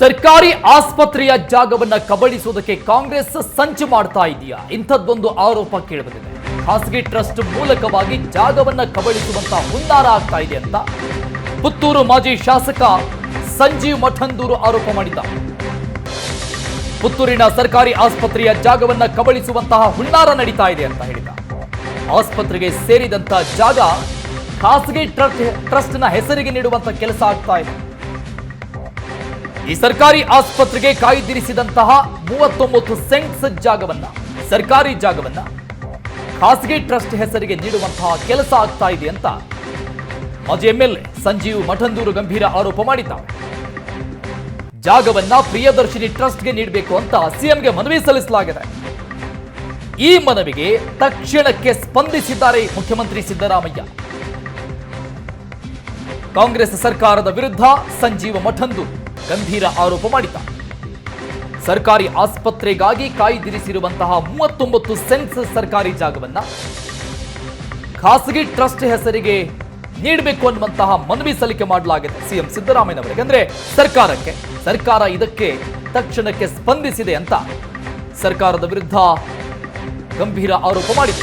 ಸರ್ಕಾರಿ ಆಸ್ಪತ್ರೆಯ ಜಾಗವನ್ನ ಕಬಳಿಸುವುದಕ್ಕೆ ಕಾಂಗ್ರೆಸ್ ಸಂಚು ಮಾಡ್ತಾ ಇದೆಯಾ? ಇಂಥದ್ದೊಂದು ಆರೋಪ ಕೇಳಬಂದಿದೆ. ಖಾಸಗಿ ಟ್ರಸ್ಟ್ ಮೂಲಕವಾಗಿ ಜಾಗವನ್ನ ಕಬಳಿಸುವಂತ ಹುನ್ನಾರ ಆಗ್ತಾ ಇದೆ ಅಂತ ಪುತ್ತೂರು ಮಾಜಿ ಶಾಸಕ ಸಂಜೀವ್ ಮಠಂದೂರು ಆರೋಪ ಮಾಡಿದ್ದಾರೆ ಪುತ್ತೂರಿನ ಸರ್ಕಾರಿ ಆಸ್ಪತ್ರೆಯ ಜಾಗವನ್ನ ಕಬಳಿಸುವಂತಹ ಹುನ್ನಾರ ನಡೀತಾ ಇದೆ ಅಂತ ಹೇಳಿದ ಆಸ್ಪತ್ರೆಗೆ ಸೇರಿದಂತ ಜಾಗ ಖಾಸಗಿ ಟ್ರಸ್ಟ್, ಟ್ರಸ್ಟ್ನ ಹೆಸರಿಗೆ ನೀಡುವಂತ ಕೆಲಸ ಆಗ್ತಾ ಇದೆ. ಈ ಸರ್ಕಾರಿ ಆಸ್ಪತ್ರೆಗೆ ಕಾಯ್ದಿರಿಸಿದಂತಹ ಮೂವತ್ತೊಂಬತ್ತು ಸೆಂಟ್ಸ್ ಜಾಗವನ್ನ, ಸರ್ಕಾರಿ ಜಾಗವನ್ನ ಖಾಸಗಿ ಟ್ರಸ್ಟ್ ಹೆಸರಿಗೆ ನೀಡುವಂತಹ ಕೆಲಸ ಆಗ್ತಾ ಇದೆ ಅಂತ ಮಾಜಿ ಎಂಎಲ್ಎ ಸಂಜೀವ್ ಮಠಂದೂರು ಗಂಭೀರ ಆರೋಪ ಮಾಡಿದ್ದಾರೆ. ಜಾಗವನ್ನ ಪ್ರಿಯದರ್ಶಿನಿ ಟ್ರಸ್ಟ್ಗೆ ನೀಡಬೇಕು ಅಂತ ಸಿಎಂಗೆ ಮನವಿ ಸಲ್ಲಿಸಲಾಗಿದೆ. ಈ ಮನವಿಗೆ ತಕ್ಷಣಕ್ಕೆ ಸ್ಪಂದಿಸಿದ್ದಾರೆ ಮುಖ್ಯಮಂತ್ರಿ ಸಿದ್ದರಾಮಯ್ಯ. ಕಾಂಗ್ರೆಸ್ ಸರ್ಕಾರದ ವಿರುದ್ಧ ಸಂಜೀವ ಮಠಂದು ಗಂಭೀರ ಆರೋಪ ಮಾಡಿದ್ದಾರೆ. ಸರ್ಕಾರಿ ಆಸ್ಪತ್ರೆಗಾಗಿ ಕಾಯ್ದಿರಿಸಿರುವಂತಹ ಮೂವತ್ತೊಂಬತ್ತು ಸೆನ್ಸ್ ಸರ್ಕಾರಿ ಜಾಗವನ್ನ ಖಾಸಗಿ ಟ್ರಸ್ಟ್ ಹೆಸರಿಗೆ ನೀಡಬೇಕು ಅನ್ನುವಂತಹ ಮನವಿ ಸಲ್ಲಿಕೆ ಮಾಡಲಾಗಿದೆ ಸಿಎಂ ಸಿದ್ದರಾಮಯ್ಯನವರಿಗೆ. ಅಂದ್ರೆ ಸರ್ಕಾರಕ್ಕೆ, ಸರ್ಕಾರ ಇದಕ್ಕೆ ತಕ್ಷಣಕ್ಕೆ ಸ್ಪಂದಿಸಿದೆ ಅಂತ ಸರ್ಕಾರದ ವಿರುದ್ಧ ಗಂಭೀರ ಆರೋಪ ಮಾಡಿದೆ